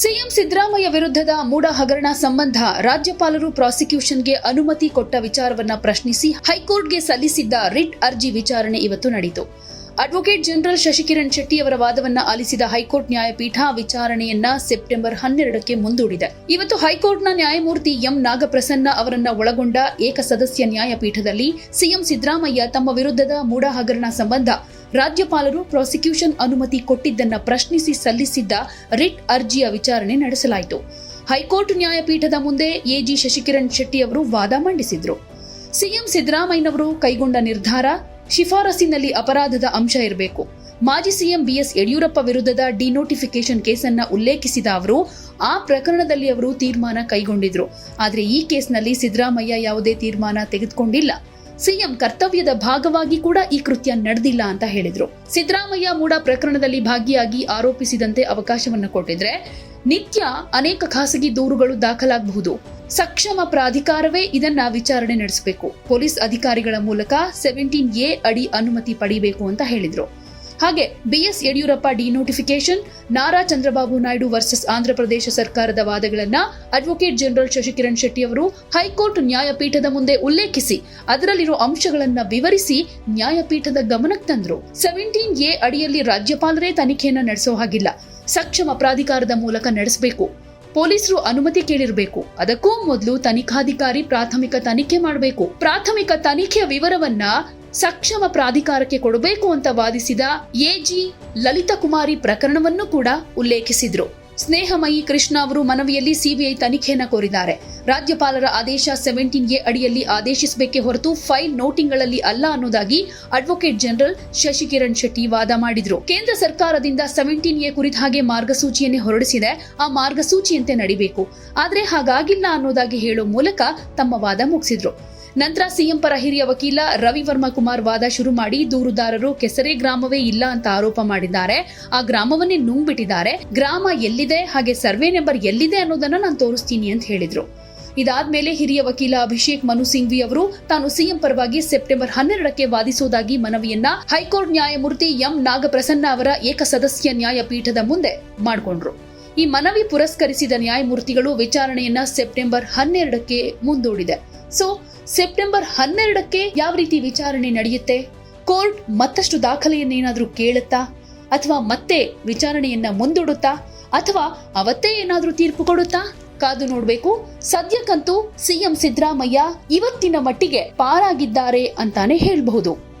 CM Siddaramaiah ವಿರುದ್ಧದ ಮೂಡ ಹಗರಣ ಸಂಬಂಧ ರಾಜ್ಯಪಾಲರು ಪ್ರಾಸಿಕ್ಯೂಷನ್ಗೆ ಅನುಮತಿ ಕೊಟ್ಟ ವಿಚಾರವನ್ನ ಪ್ರಶ್ನಿಸಿ ಹೈಕೋರ್ಟ್ಗೆ ಸಲ್ಲಿಸಿದ್ದ ರಿಟ್ ಅರ್ಜಿ ವಿಚಾರಣೆ ಇವತ್ತು ನಡೆಯಿತು. ಅಡ್ವೊಕೇಟ್ ಜನರಲ್ ಶಶಿಕಿರಣ್ ಶೆಟ್ಟಿ ಅವರ ವಾದವನ್ನ ಆಲಿಸಿದ ಹೈಕೋರ್ಟ್ ನ್ಯಾಯಪೀಠ ವಿಚಾರಣೆಯನ್ನ ಸೆಪ್ಟೆಂಬರ್ ಹನ್ನೆರಡಕ್ಕೆ ಮುಂದೂಡಿದೆ. ಇವತ್ತು ಹೈಕೋರ್ಟ್ನ ನ್ಯಾಯಮೂರ್ತಿ ಎಂ. ನಾಗಪ್ರಸನ್ನ ಅವರನ್ನ ಒಳಗೊಂಡ ಏಕಸದಸ್ಯ ನ್ಯಾಯಪೀಠದಲ್ಲಿ ಸಿಎಂ ಸಿದ್ದರಾಮಯ್ಯ ತಮ್ಮ ವಿರುದ್ಧದ ಮೂಡ ಹಗರಣ ಸಂಬಂಧ ರಾಜ್ಯಪಾಲರು ಪ್ರಾಸಿಕ್ಯೂಷನ್ ಅನುಮತಿ ಕೊಟ್ಟಿದ್ದನ್ನ ಪ್ರಶ್ನಿಸಿ ಸಲ್ಲಿಸಿದ್ದ ರಿಟ್ ಅರ್ಜಿಯ ವಿಚಾರಣೆ ನಡೆಸಲಾಯಿತು. ಹೈಕೋರ್ಟ್ ನ್ಯಾಯಪೀಠದ ಮುಂದೆ ಎಜಿ ಶಶಿಕಿರಣ್ ಶೆಟ್ಟಿ ಅವರು ವಾದ ಮಂಡಿಸಿದ್ರು. ಸಿಎಂ ಸಿದ್ದರಾಮಯ್ಯನವರು ಕೈಗೊಂಡ ನಿರ್ಧಾರ ಶಿಫಾರಸಿನಲ್ಲಿ ಅಪರಾಧದ ಅಂಶ ಇರಬೇಕು. ಮಾಜಿ ಸಿಎಂ ಬಿಎಸ್ ಯಡಿಯೂರಪ್ಪ ವಿರುದ್ಧದ ಡಿನೋಟಿಫಿಕೇಶನ್ ಕೇಸನ್ನ ಉಲ್ಲೇಖಿಸಿದ ಅವರು, ಆ ಪ್ರಕರಣದಲ್ಲಿ ಅವರು ತೀರ್ಮಾನ ಕೈಗೊಂಡಿದ್ರು. ಆದರೆ ಈ ಕೇಸ್ನಲ್ಲಿ ಸಿದ್ದರಾಮಯ್ಯ ಯಾವುದೇ ತೀರ್ಮಾನ ತೆಗೆದುಕೊಂಡಿಲ್ಲ. ಸಿಎಂ ಕರ್ತವ್ಯದ ಭಾಗವಾಗಿ ಕೂಡ ಈ ಕೃತ್ಯ ನಡೆದಿಲ್ಲ ಅಂತ ಹೇಳಿದ್ರು. ಸಿದ್ದರಾಮಯ್ಯ ಮೂಡ ಪ್ರಕರಣದಲ್ಲಿ ಭಾಗಿಯಾಗಿ ಆರೋಪಿಸಿದಂತೆ ಅವಕಾಶವನ್ನು ಕೊಟ್ಟಿದ್ರೆ ನಿತ್ಯ ಅನೇಕ ಖಾಸಗಿ ದೂರುಗಳು ದಾಖಲಾಗಬಹುದು. ಸಕ್ಷಮ ಪ್ರಾಧಿಕಾರವೇ ಇದನ್ನ ವಿಚಾರಣೆ ನಡೆಸಬೇಕು. ಪೊಲೀಸ್ ಅಧಿಕಾರಿಗಳ ಮೂಲಕ ಸೆವೆಂಟೀನ್ ಎ ಅಡಿ ಅನುಮತಿ ಪಡೆಯಬೇಕು ಅಂತ ಹೇಳಿದ್ರು. ಹಾಗೆ BS Yediyurappa denotification Nara Chandrababu Naidu versus Andhra Pradesh ಸರ್ಕಾರದ ವಾದಗಳನ್ನ ಅಡ್ವೊಕೇಟ್ ಜನರಲ್ ಶಶಿಕಿರಣ್ ಶೆಟ್ಟಿ ಅವರು ಹೈಕೋರ್ಟ್ ನ್ಯಾಯಪೀಠದ ಮುಂದೆ ಉಲ್ಲೇಖಿಸಿ, ಅದರಲ್ಲಿರೋ ಅಂಶಗಳನ್ನ ವಿವರಿಸಿ ನ್ಯಾಯಪೀಠದ ಗಮನಕ್ಕೆ ತಂದ್ರು. ಸೆವೆಂಟೀನ್ ಎ ಅಡಿಯಲ್ಲಿ ರಾಜ್ಯಪಾಲರೇ ತನಿಖೆಯನ್ನು ನಡೆಸೋ ಹಾಗಿಲ್ಲ. ಸಕ್ಷಮ ಪ್ರಾಧಿಕಾರದ ಮೂಲಕ ನಡೆಸಬೇಕು. ಪೊಲೀಸರು ಅನುಮತಿ ಕೇಳಿರಬೇಕು. ಅದಕ್ಕೂ ಮೊದಲು ತನಿಖಾಧಿಕಾರಿ ಪ್ರಾಥಮಿಕ ತನಿಖೆ ಮಾಡಬೇಕು. ಪ್ರಾಥಮಿಕ ತನಿಖೆಯ ವಿವರವನ್ನ ಸಕ್ಷಮ ಪ್ರಾಧಿಕಾರಕ್ಕೆ ಕೊಡಬೇಕು ಅಂತ ವಾದಿಸಿದ ಎಜಿ ಲಲಿತಾ ಕುಮಾರಿ ಪ್ರಕರಣವನ್ನು ಕೂಡ ಉಲ್ಲೇಖಿಸಿದ್ರು. ಸ್ನೇಹಮಯಿ ಕೃಷ್ಣ ಅವರು ಮನವಿಯಲ್ಲಿ ಸಿಬಿಐ ತನಿಖೆಯನ್ನು ಕೋರಿದ್ದಾರೆ. ರಾಜ್ಯಪಾಲರ ಆದೇಶ ಸೆವೆಂಟೀನ್ ಎ ಅಡಿಯಲ್ಲಿ ಆದೇಶಿಸಬೇಕೇ ಹೊರತು ಫೈಲ್ ನೋಟಿಂಗ್ಗಳಲ್ಲಿ ಅಲ್ಲ ಅನ್ನೋದಾಗಿ ಅಡ್ವೊಕೇಟ್ ಜನರಲ್ ಶಶಿಕಿರಣ್ ಶೆಟ್ಟಿ ವಾದ ಮಾಡಿದ್ರು. ಕೇಂದ್ರ ಸರ್ಕಾರದಿಂದ ಸೆವೆಂಟೀನ್ ಎ ಕುರಿತ ಹಾಗೆ ಮಾರ್ಗಸೂಚಿಯನ್ನೇ ಹೊರಡಿಸಿದೆ. ಆ ಮಾರ್ಗಸೂಚಿಯಂತೆ ನಡಿಬೇಕು. ಆದರೆ ಹಾಗಾಗಿಲ್ಲ ಅನ್ನೋದಾಗಿ ಹೇಳೋ ಮೂಲಕ ತಮ್ಮ ವಾದ ಮುಗಿಸಿದ್ರು. ನಂತರ ಸಿಎಂ ಪರ ಹಿರಿಯ ವಕೀಲ ರವಿ ವರ್ಮಾ ಕುಮಾರ್ ವಾದ ಶುರು ಮಾಡಿ ದೂರುದಾರರು ಕೆಸರೆ ಗ್ರಾಮವೇ ಇಲ್ಲ ಅಂತ ಆರೋಪ ಮಾಡಿದ್ದಾರೆ. ಆ ಗ್ರಾಮವನ್ನೇ ನುಂಗ್ಬಿಟ್ಟಿದ್ದಾರೆ. ಗ್ರಾಮ ಎಲ್ಲಿದೆ, ಹಾಗೆ ಸರ್ವೆ ನಂಬರ್ ಎಲ್ಲಿದೆ ಅನ್ನೋದನ್ನ ನಾನು ತೋರಿಸ್ತೀನಿ ಅಂತ ಹೇಳಿದ್ರು. ಇದಾದ್ಮೇಲೆ ಹಿರಿಯ ವಕೀಲ ಅಭಿಷೇಕ್ ಮನು ಸಿಂಘ್ವಿ ಅವರು ತಾನು ಸಿಎಂ ಪರವಾಗಿ ಸೆಪ್ಟೆಂಬರ್ ಹನ್ನೆರಡಕ್ಕೆ ವಾದಿಸುವುದಾಗಿ ಮನವಿಯನ್ನ ಹೈಕೋರ್ಟ್ ನ್ಯಾಯಮೂರ್ತಿ ಎಂ ನಾಗಪ್ರಸನ್ನ ಅವರ ಏಕಸದಸ್ಯ ನ್ಯಾಯಪೀಠದ ಮುಂದೆ ಮಾಡಿಕೊಂಡ್ರು. ಈ ಮನವಿ ಪುರಸ್ಕರಿಸಿದ ನ್ಯಾಯಮೂರ್ತಿಗಳು ವಿಚಾರಣೆಯನ್ನ ಸೆಪ್ಟೆಂಬರ್ ಹನ್ನೆರಡಕ್ಕೆ ಮುಂದೂಡಿದೆ. ಸೊ ಸೆಪ್ಟೆಂಬರ್ ಹನ್ನೆರಡಕ್ಕೆ ಯಾವ ರೀತಿ ವಿಚಾರಣೆ ನಡೆಯುತ್ತೆ? ಕೋರ್ಟ್ ಮತ್ತಷ್ಟು ದಾಖಲೆಯನ್ನೇನಾದರೂ ಕೇಳುತ್ತಾ? ಅಥವಾ ಮತ್ತೆ ವಿಚಾರಣೆಯನ್ನ ಮುಂದೂಡುತ್ತಾ? ಅಥವಾ ಅವತ್ತೇ ಏನಾದರೂ ತೀರ್ಪು ಕೊಡುತ್ತಾ? ಕಾದು ನೋಡಬೇಕು. ಸದ್ಯಕ್ಕಂತೂ ಸಿಎಂ ಸಿದ್ದರಾಮಯ್ಯ ಇವತ್ತಿನ ಮಟ್ಟಿಗೆ ಪಾರಾಗಿದ್ದಾರೆ ಅಂತಾನೆ ಹೇಳ್ಬಹುದು.